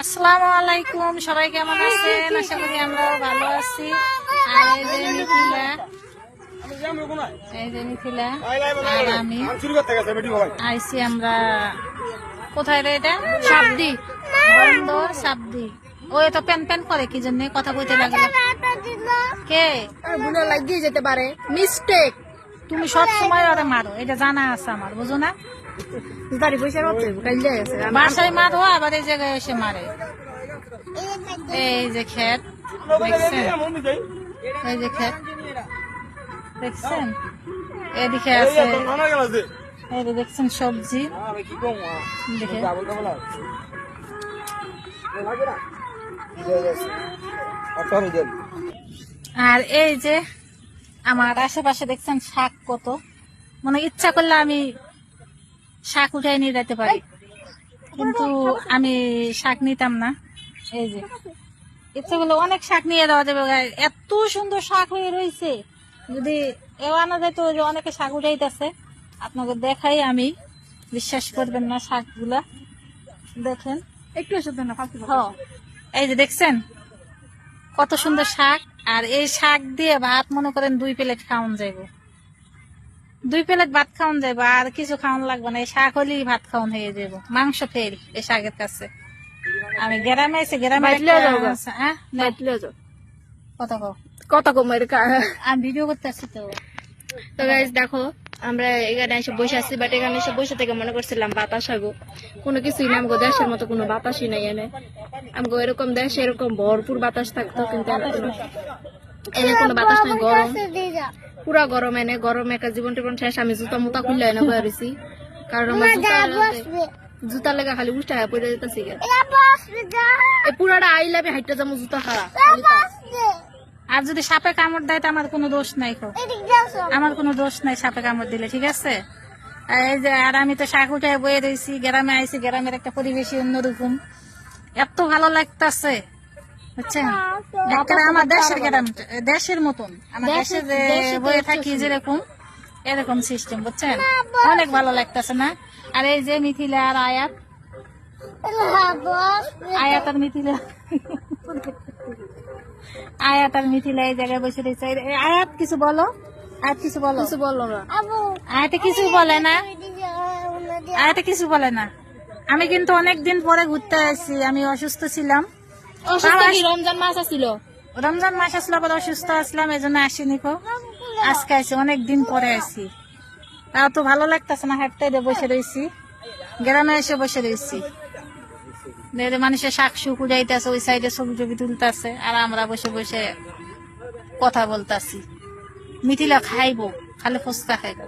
আসসালামু আলাইকুম সবাই কেমন আছেন? আশা করি আমরাও ভালো আছি। আর এই যে মিথিলা এই যে মিথিলা আর আমি আইছি আমরা কোথায় রে এটা? সাবদি বন্দর সাবদি। ও তো প্যান প্যান করে কি জন্য? কথা কইতে লাগল। কে? বুনো লাগিয়ে যেতে পারে। মিস্টেক তুমি সব সময় ওরে মারো এটা জানা আছে আমার বুঝো না? দাঁড়ি পয়সা রাখতে বাসায় মারো আবার এই জায়গায় এসে মারে। এই যে ক্ষেত দেখছেন? এই যে ক্ষেত দেখছেন? এদিকে আছে এই যে দেখছেন সবজি? দেখে। আর এই যে আমার আশেপাশে দেখছেন শাক কত। মানে ইচ্ছা করলে আমি শাক উঠাই নিয়ে যেতে পারি। কিন্তু আমি শাক নিতাম না। এই যে ইচ্ছা করলে অনেক শাক নিয়ে দেওয়া যাবে। এত সুন্দর শাক হয়ে রয়েছে। যদি এও আনা যেত যে অনেকে শাক উঠাইতেছে। আপনাকে দেখাই আমি। বিশ্বাস করবেন না শাকগুলা। দেখেন। একটু সাথে না ফালতু হ এই যে দেখছেন? কত সুন্দর শাক। আর এই শাক দিয়ে ভাত মনে করেন দুই প্লেট খাওয়ান যাইব। দুই প্লেট ভাত খাওয়ান যাইব আর কিছু খাওয়ান লাগবে না। এই শাক হলেই ভাত খাওয়ান হয়ে যাব মাংস ফেল এই শাকের কাছে। আমি গ্রামে এসে গ্রামে। হ্যাঁ? কও? কত কমের আমি ভিডিও করতে আসছি তো। তো গাইজ দেখো আমরা এখানে এসে বসে আছি বাট এখানে এসে বসে থেকে মনে করছিলাম বাতাস হইব কোনো কিছুই না আমগো দেশের মতো কোনো বাতাসই নাই এনে আমগো এরকম দেশে এরকম ভরপুর বাতাস থাকতো কিন্তু এনে কোনো- বাতাস নাই গরম পুরা গরম এনে গরম একটা জীবন টিবন শেষ। আমি জুতা মুতা খুললে এনে বয়ে রয়েছি কারণ আমার জুতা জুতা লেগা খালি হয়ে পড়ে যেতেছি পুরাটা আইলে আমি হাইটটা যাব জুতা খাওয়া আর যদি সাপে কামড় দেয় তো আমার কোনো দোষ নাই খো আমার কোনো দোষ নাই সাপে কামড় দিলে ঠিক আছে? আর এই যে আর আমি তো শাক উঠে বয়ে রয়েছি গ্রামে আইছি গ্রামের একটা পরিবেশই অন্যরকম এত ভালো লাগতাছে। বুঝছেন একেবারে আমার দেশের গ্রাম দেশের মতন। আমার দেশে যে বয়ে থাকি যেরকম এরকম সিস্টেম বুঝছেন? অনেক ভালো লাগতাছে না? আর এই যে মিথিলা আর আয়াত। আয়াত আর মিথিলা। আয়াত আর মিথিলা এই জায়গায় বসে রয়েছে। আয়াত কিছু বলো? আয়াত কিছু বলো? কিছু বলল না। আয়াতে কিছু বলে না? আয়াতে কিছু বলে না? আমি কিন্তু অনেকদিন পরে ঘুরতে আসছি আমি অসুস্থ ছিলাম। রমজান মাস আসছিল রমজান মাস আসলে আবার অসুস্থ আসলাম এই জন্য আসিনি কো। আজকে আসি অনেক দিন পরে আসি তাও তো ভালো লাগতেছে না হাঁটতে বসে রয়েছি গ্রামে এসে বসে রয়েছি মানুষের শাক শুক উড়াইতেছে ওই সাইডে ছবি টবি তুলতেছে আর আমরা বসে বসে কথা বলতাছি। মিথিলা খাইবো খালি ফুচকা খাইবো।